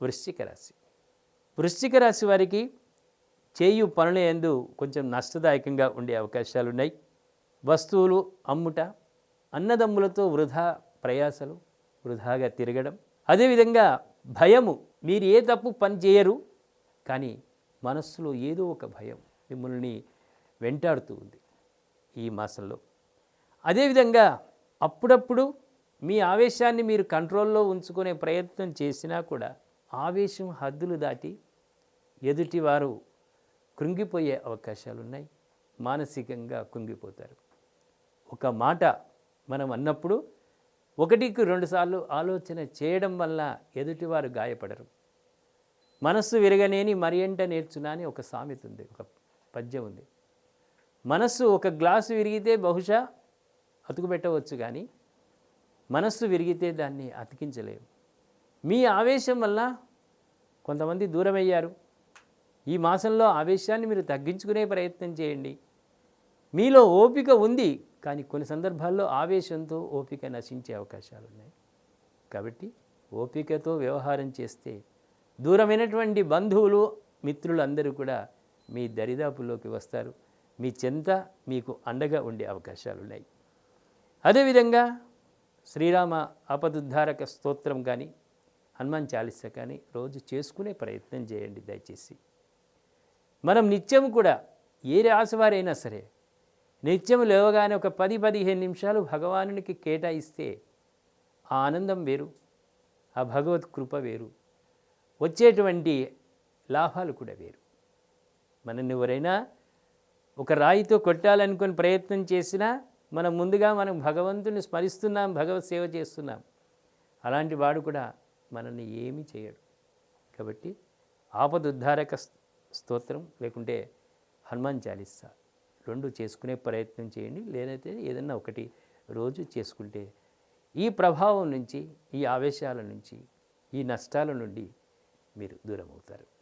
వృశ్చిక రాశి. వృశ్చిక రాశి వారికి చేయు పనుల ఎందు కొంచెం నష్టదాయకంగా ఉండే అవకాశాలు ఉన్నాయి వస్తువులు అమ్ముట అన్నదమ్ములతో వృధా ప్రయాసలు వృధాగా తిరగడం. అదేవిధంగా భయము మీరు ఏ తప్పు పని చేయరు కానీ మనస్సులో ఏదో ఒక భయం మిమ్మల్ని వెంటాడుతూ ఉంది ఈ మాసంలో. అదేవిధంగా అప్పుడప్పుడు మీ ఆవేశాన్ని మీరు కంట్రోల్లో ఉంచుకునే ప్రయత్నం చేసినా కూడా ఆవేశం హద్దులు దాటి ఎదుటివారు కృంగిపోయే అవకాశాలు ఉన్నాయి మానసికంగా కృంగిపోతారు. ఒక మాట మనం అన్నప్పుడు ఒకటికి రెండుసార్లు ఆలోచన చేయడం వల్ల ఎదుటివారు గాయపడరు. మనస్సు విరగనేని మరి ఎంట నేర్చునా అని ఒక సామెత ఉంది ఒక పద్యం ఉంది. మనస్సు ఒక గ్లాసు విరిగితే బహుశా అతుకుపెట్టవచ్చు కానీ మనస్సు విరిగితే దాన్ని అతికించలేము. మీ ఆవేశం వల్ల కొంతమంది దూరమయ్యారు. ఈ మాసంలో ఆవేశాన్ని మీరు తగ్గించుకునే ప్రయత్నం చేయండి. మీలో ఓపిక ఉంది కానీ కొన్ని సందర్భాల్లో ఆవేశంతో ఓపిక నశించే అవకాశాలు ఉన్నాయి. కాబట్టి ఓపికతో వ్యవహారం చేస్తే దూరమైనటువంటి బంధువులు మిత్రులు అందరూ కూడా మీ దరిదాపుల్లోకి వస్తారు. మీ చెంత మీకు అండగా ఉండే అవకాశాలు ఉన్నాయి. అదేవిధంగా శ్రీరామ ఆపదుద్ధారక స్తోత్రం కానీ హనుమాన్ చాలీస కానీ రోజు చేసుకునే ప్రయత్నం చేయండి దయచేసి. మనం నిత్యం కూడా ఏ రాశివారైనా సరే నిత్యం లేవగానే ఒక పది పదిహేను నిమిషాలు భగవానునికి కేటాయిస్తే ఆ ఆనందం వేరు ఆ భగవత్ కృప వేరు వచ్చేటువంటి లాభాలు కూడా వేరు. మనల్ని ఎవరైనా ఒక రాయితో కొట్టాలనుకుని ప్రయత్నం చేసినా మనం ముందుగా మనం భగవంతుని స్మరిస్తున్నాం భగవత్ సేవ చేస్తున్నాం. అలాంటి వాడు కూడా మనల్ని ఏమీ చేయడు. కాబట్టి ఆపదుద్ధారక స్తోత్రం లేకుంటే హనుమాన్ చాలీసా రెండు చేసుకునే ప్రయత్నం చేయండి. లేదైతే ఏదన్నా ఒకటి రోజు చేసుకుంటే ఈ ప్రభావం నుంచి ఈ ఆవేశాల నుంచి ఈ నష్టాల నుండి మీరు దూరం అవుతారు